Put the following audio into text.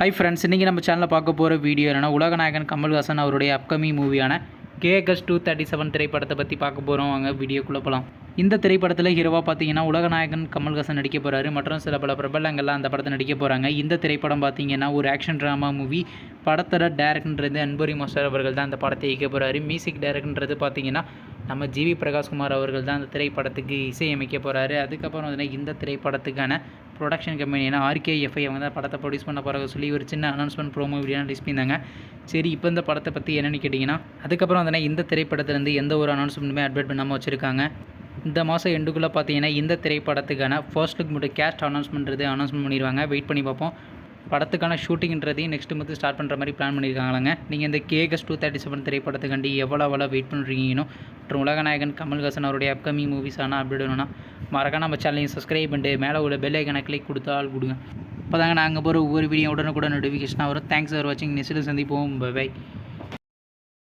Hi friends இன்றைக்கி நம்ம சேனலில் பார்க்க போகிற வீடியோ என்னென்னா உலகநாயகன் கமல்ஹாசன் அவருடைய அப்கமிங் மூவியான கேஎஸ் டூ தேர்ட்டி செவன் திரைப்படத்தை பற்றி பார்க்க போகிறோம் வாங்க வீடியோக்குள்ளே போகலாம் இந்த திரைப்படத்தில் ஹீரோவாக பார்த்தீங்கன்னா உலகநாயகன் கமல்ஹாசன் நடிக்க போகிறாரு மற்றும் சில பல பிரபலங்கள்லாம் அந்த படத்தை நடிக்க போகிறாங்க இந்த திரைப்படம் பார்த்தீங்கன்னா ஒரு ஆக்ஷன் ட்ராமா மூவி படத்தோட டேரக்டர்ன்றது அன்புரி மோஸ்டர் அவர்கள் தான் அந்த படத்தை இயக்க போகிறாரு மியூசிக் டைரக்டர்ன்றது பார்த்தீங்கன்னா நம்ம ஜிவி பிரகாஷ்குமார் அவர்கள் தான் அந்த திரைப்படத்துக்கு இசையமைக்க போகிறாரு அதுக்கப்புறம் வந்து இந்த திரைப்படத்துக்கான ப்ரொடக்ஷன் கம்பெனியான ஆர்கேஎஃப்ஐ அவங்க தான் படத்தை ப்ரொடியூஸ் பண்ண போகிறாங்க சொல்லி ஒரு சின்ன அனௌன்ஸ்மெண்ட் ப்ரோமோ வீடியோ ரிலீஸ் பண்ணியிருந்தாங்க. சரி இப்போ இந்த படத்தை பற்றி என்னென்னு கேட்டிங்கன்னா அதுக்கப்புறம் வந்து இந்த திரைப்படத்துலேருந்து எந்த ஒரு அனௌன்ஸ்மெண்ட்டுமே அட்வைட் பண்ணாமல் வச்சுருக்காங்க. இந்த மாதம் எண்டுக்குள்ளே பார்த்தீங்கன்னா இந்த திரைப்படத்துக்கான ஃபர்ஸ்ட் லுக் மட்டும் கேஸ்ட் அனௌன்ஸ்மெண்ட்றது அனௌன்ஸ்மெண்ட் பண்ணிடுவாங்க. வெயிட் பண்ணி பார்ப்போம். படத்துக்கான ஷூட்டிங்ன்றதையும் நெக்ஸ்ட் மந்த் ஸ்டார்ட் பண்ணுற மாதிரி பிளான் பண்ணியிருக்காங்களாங்க நீங்கள் இந்த கேகஸ் டூ தேர்ட்டி செவன் திரைப்படத்துக்காண்டி எவ்வளோ எவ்வளோ வெயிட் பண்ணுறீங்கன்னு மற்றும் உலகநாயகன் கமல்ஹாசன் அவருடைய அப்கமிங் மூவிஸான அப்டேட் வேணும்னா மறக்காம நம்ம சேனலையும் சப்ஸ்கிரைப் பண்ணிட்டு மேலே உள்ள பெல் ஐக்கனை கிளிக் கொடுத்தால் கொடுங்க அப்போ தாங்க நாங்கள் போகிற ஒவ்வொரு வீடியோ உடனுக்குடன் நோட்டிஃபிகேஷனாக வரும். தேங்க்ஸ் ஃபார் வாட்சிங் நெக்ஸ்ட்டு சந்திப்போம். பை